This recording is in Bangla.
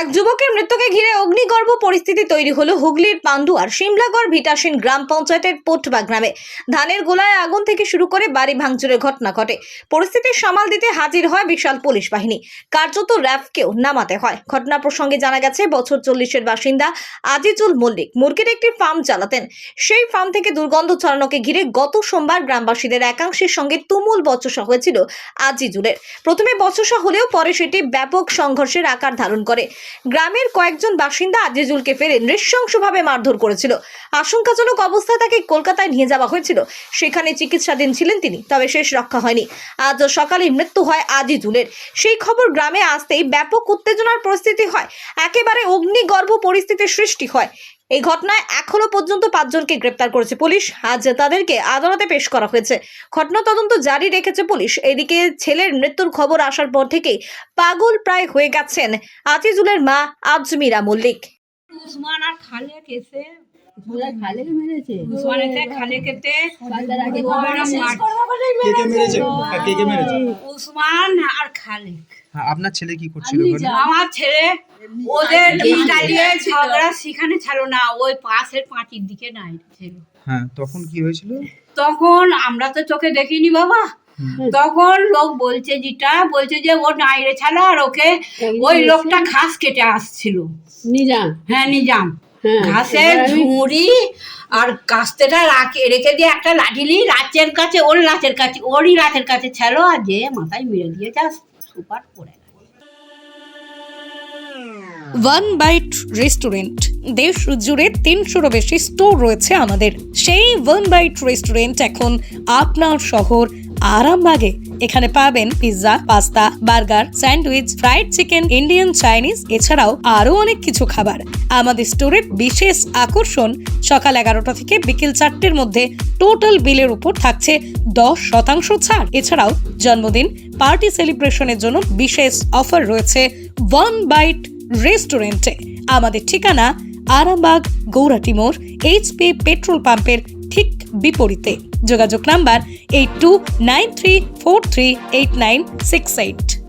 এক যুবকের মৃত্যুকে ঘিরে অগ্নিগর্ভ পরিস্থিতি তৈরি হলো হুগলির পান্ডুয়ার সিমলাগড় ভিটাসিন গ্রাম পঞ্চায়েতের পোটবা গ্রামে। ধানের গোলায় আগুন থেকে শুরু করে বাড়ি ভাঙচুরের ঘটনা ঘটে। পরিস্থিতি সামাল দিতে হাজির হয় বিশাল পুলিশ বাহিনী। কার্যত র্যাফকেও নামাতে হয়। ঘটনা প্রসঙ্গে জানা গেছে, বছর চল্লিশের বাসিন্দা আজিজুল মল্লিক মুরগির একটি ফার্ম চালাতেন। সেই ফার্ম থেকে দুর্গন্ধ ছড়ানোকে ঘিরে গত সোমবার গ্রামবাসীদের একাংশের সঙ্গে তুমুল বচসা হয়েছিল আজিজুলের। প্রথমে বচসা হলেও পরে সেটি ব্যাপক সংঘর্ষের আকার ধারণ করে। গ্রামের কয়েকজন বাসিন্দা আজিজুলকে ফেরে নৃশংসভাবে মারধর করেছিল। আশঙ্কাজনক অবস্থায় তাকে কলকাতায় নিয়ে যাওয়া হয়েছিল। সেখানে চিকিৎসাধীন ছিলেন তিনি, তবে শেষ রক্ষা হয়নি। আজ সকালে মৃত্যু হয় আজিজুলের। সেই খবর গ্রামে আসতেই ব্যাপক উত্তেজনার পরিস্থিতি হয়। একেবারে অগ্নিগর্ভ পরিস্থিতির সৃষ্টি হয়। এই ঘটনায় এখনও পর্যন্ত পাঁচজনকে গ্রেপ্তার করেছে পুলিশ। আজ তাদেরকে আদালতে পেশ করা হয়েছে। ঘটনা তদন্ত জারি রেখেছে পুলিশ। এদিকে ছেলের মৃত্যুর খবর আসার পর থেকেই পাগল প্রায় হয়ে গেছেন আজিজুলের মা আজমিরা মল্লিক। আপনার ছেলে কি করছিল আমার ছেলে ওদের ইটালিয়ে ঝগড়া সেখানে ছিল না ওই পাশের পাঁচির দিকে নাই ছিল। হ্যাঁ তখন কি হয়েছিল? তখন আমরা তো চোখে দেখিনি বাবা। তখন লোক বলছে যেটা বলছে যে ও নাইরে ছাড়া আর ওকে ওই লোকটা ঘাস কেটে আসছিল। নিজাম। হ্যাঁ নিজাম। ঘাসের ঝুড়ি আর কাস্তেটা রাখে রেখে দিয়ে একটা লাঠিলি লাচের কাছে ওর লাচের কাছে ওরই লাচের কাছে। ছিল আর যে মাথায় মেরে দিয়ে যাস সুপার করে। ওয়ান বাইট রেস্টুরেন্ট দেশ জুড়ে তিনশোরও বেশি স্টোর রয়েছে আমাদের। সেই ওয়ান বাইট রেস্টুরেন্ট এখন আপনার শহর আরামবাগে। এখানে পাবেন pizza pasta burger sandwich fried chicken Indian Chinese এছাড়াও আরও অনেক কিছু খাবার। আমাদের স্টোরের বিশেষ আকর্ষণ সকাল এগারোটা থেকে বিকেল চারটের মধ্যে টোটাল বিলের উপর থাকছে দশ শতাংশ ছাড়। এছাড়াও জন্মদিন পার্টি সেলিব্রেশনের জন্য বিশেষ অফার রয়েছে ওয়ান বাইট রেস্টুরেন্টে আমাদের ঠিকানা আরামবাগ গৌরাটিমোর এইচপি পেট্রোল পাম্পের ঠিক বিপরীতে। যোগাযোগ number eight two nine three four three eight nine six eight